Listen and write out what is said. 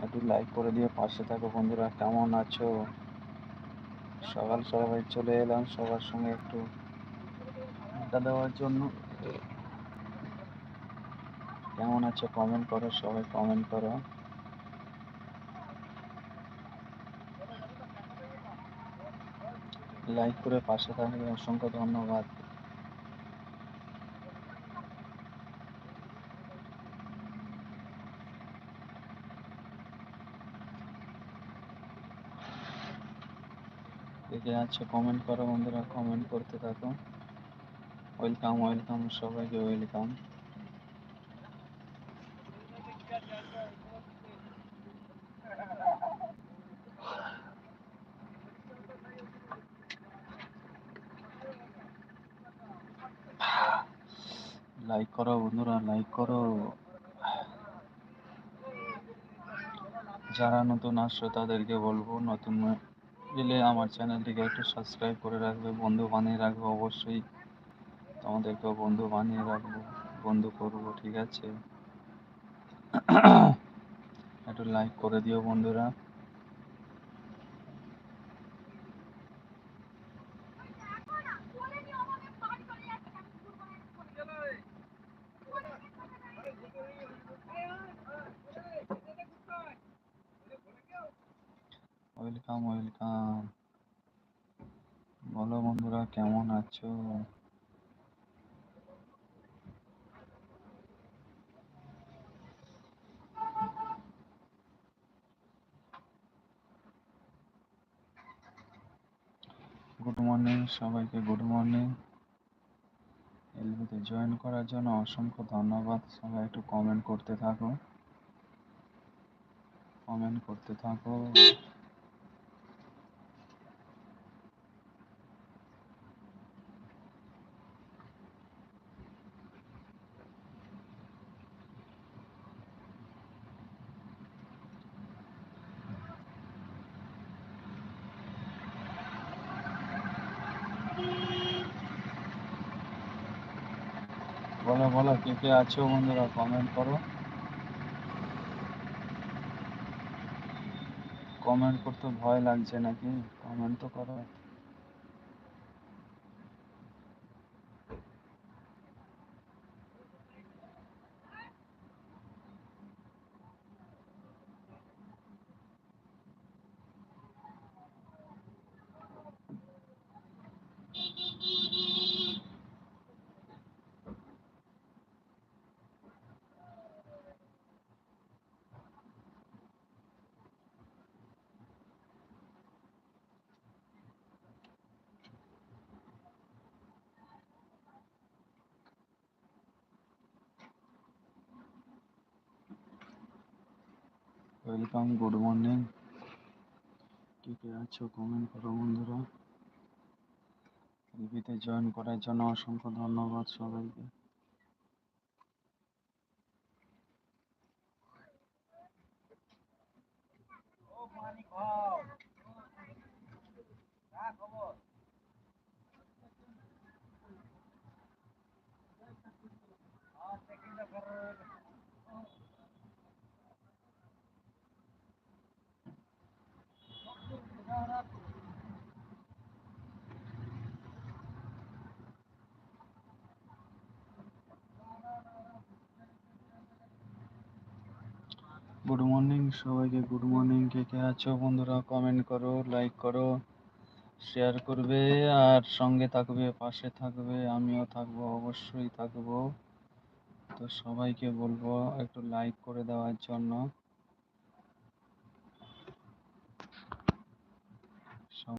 একটু লাইক করে দিয়ে পাশে থাকো বন্ধুরা, কেমন আছো? সকাল সকাল চলে এলাম, সবার সঙ্গে একটু আড্ডা দেওয়ার জন্য। কেমন আছো? কমেন্ট করো, সবাই কমেন্ট করো। লাইক করে পাশে থাকলে অসংখ্য ধন্যবাদ। কে আছো কমেন্ট করো বন্ধুরা কমেন্ট করতে থাকো। ওয়েলকাম ওয়েলকাম সবাইকে ওয়েলকাম লাইক করো বন্ধুরা লাইক করো। যারা নতুন আসছো তাদেরকে বলব, নতুন এলে আমার চ্যানেলটিকে একটু সাবস্ক্রাইব করে রাখবে, বন্ধু বানিয়ে রাখবে অবশ্যই। তোমাদেরকেও বন্ধু বানিয়ে রাখব, বন্ধু করব, ঠিক আছে? একটু লাইক করে দিও বন্ধুরা। ওয়েলকাম ওয়েলকাম বলো বন্ধুরা, কেমন আছো? গুড মর্নিং সবাইকে গুড মর্নিং এলবিতে জয়েন করার জন্য অসংখ্য ধন্যবাদ। সবাই একটু কমেন্ট করতে থাকো। কমেন্ট করতে থাকো। বলো বলো, কে কে আছো বন্ধুরা? কমেন্ট করো। কমেন্ট করতে ভয় লাগছে নাকি? কমেন্ট তো করো। ওয়েলকাম গুড মর্নিং কে কে আছো কমেন্ট করো বন্ধুরা। জয়েন করার জন্য অসংখ্য ধন্যবাদ সবাইকে। গুড মর্নিং সবাইকে গুড মর্নিং কে কে আছো বন্ধুরা? কমেন্ট করো লাইক করো শেয়ার করবে, আর সঙ্গে থাকবে, পাশে থাকবে, আমিও থাকব, অবশ্যই থাকব। তো সবাইকে বলব, একটু লাইক করে দেওয়ার জন্য।